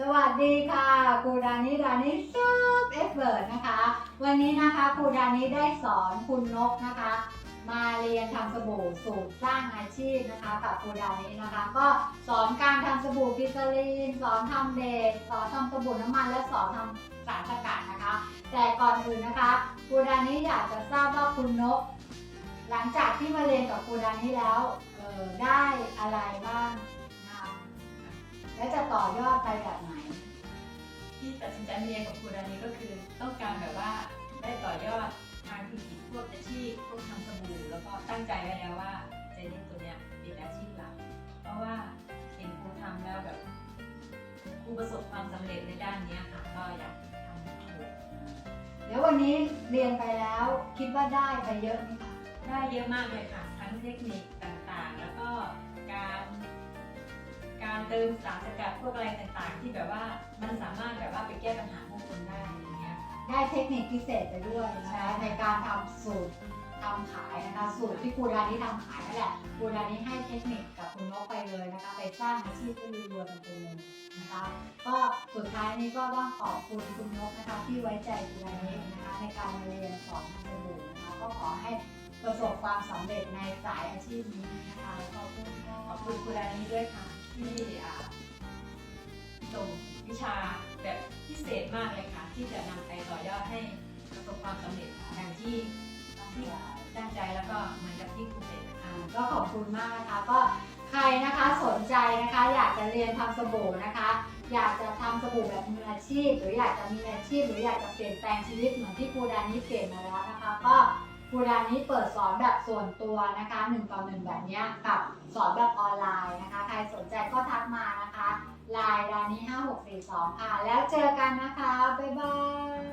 สวัสดีค่ะครูดานิดานิซุปเอเบิร์ดนะคะ วันนี้นะคะครูดานิได้สอนคุณนกนะคะ มาเรียนทำสบู่สูตรสร้างอาชีพนะคะกับครูดานินะคะ ก็สอนการทำสบู่กิซาลีนสอนทำเบสสอนทำสบู่น้ำมันและสอนทำสารสกัดนะคะ แต่ก่อนอื่นนะคะครูดานิอยากจะทราบว่าคุณนก หลังจากที่มาเรียนกับครูดานิแล้วออได้อะไรบ้าง และจะต่อยอดไปแบบไหน ที่ตัดสินใจมาเรียนกับครูดานีก็คือ ต้องการแบบว่าได้ต่อยอดทางธุรกิจพวกอาชีพพวกทำสบู่แล้วก็ตั้งใจไว้แล้วว่าจะเรียนตัวเนี้ยเป็นอาชีพหลักเพราะว่าเห็นครูทำแล้วแบบครูประสบความสำเร็จในด้านเนี้ยค่ะก็อยากทำให้ครูแล้ววันนี้เรียนไปแล้วคิดว่าได้ไปเยอะไหมคะได้เยอะมากเลยค่ะ ทั้งเทคนิคต่างๆ แล้วก็การ การเติมสารสกัดพวกอะไรต่างๆ ที่แบบว่ามันสามารถแบบว่าไปแก้ปัญหาพวกคนได้อย่างเงี้ยค่ะได้เทคนิคพิเศษไปด้วยนะใช่คะในการทำสูตรทำขายนะคะสูตรที่ครูดานี้ทำขายนั่นแหละครูดานี้ให้เทคนิคกับคุณนกไปเลยนะคะไปสร้างอาชีพให้รวยๆกันไปเลยนะคะก็สุดท้ายนี้ก็ต้องขอบคุณคุณนกนะคะที่ไว้ใจครูดานี้นะคะในการมาเรียนสอนทำสบู่นะคะก็ขอให้ประสบความสำเร็จในสายอาชีพนี้นะคะขอบคุณค่ะ ขอบคุณครูดานี้ด้วยค่ะ ที่อ่าส่งวิชาแบบพิเศษมากเลยค่ะ ที่จะนำไปต่อยอดให้ประสบความสำเร็จอย่างที่ที่ตั้งใจแล้วก็เหมือนกับที่ครูเป็นนะคะ ก็ขอบคุณมากนะคะก็ใครนะคะสนใจนะคะ อยากจะเรียนทำสบู่นะคะ อยากจะทำสบู่แบบมืออาชีพ หรืออยากจะมีอาชีพ หรืออยากจะเปลี่ยนแปลงชีวิตเหมือนที่ครูดานี้เปลี่ยนมาแล้วนะคะ ก็ครูดานี้เปิดสอนแบบส่วนตัวนะคะหนึ่งต่อหนึ่งแบบนี้กับสอนแบบออนไลน์นะคะ สนใจก็ทักมานะคะไลน์ดานี้5642ค่ะ แล้วเจอกันนะคะ บ๊ายบาย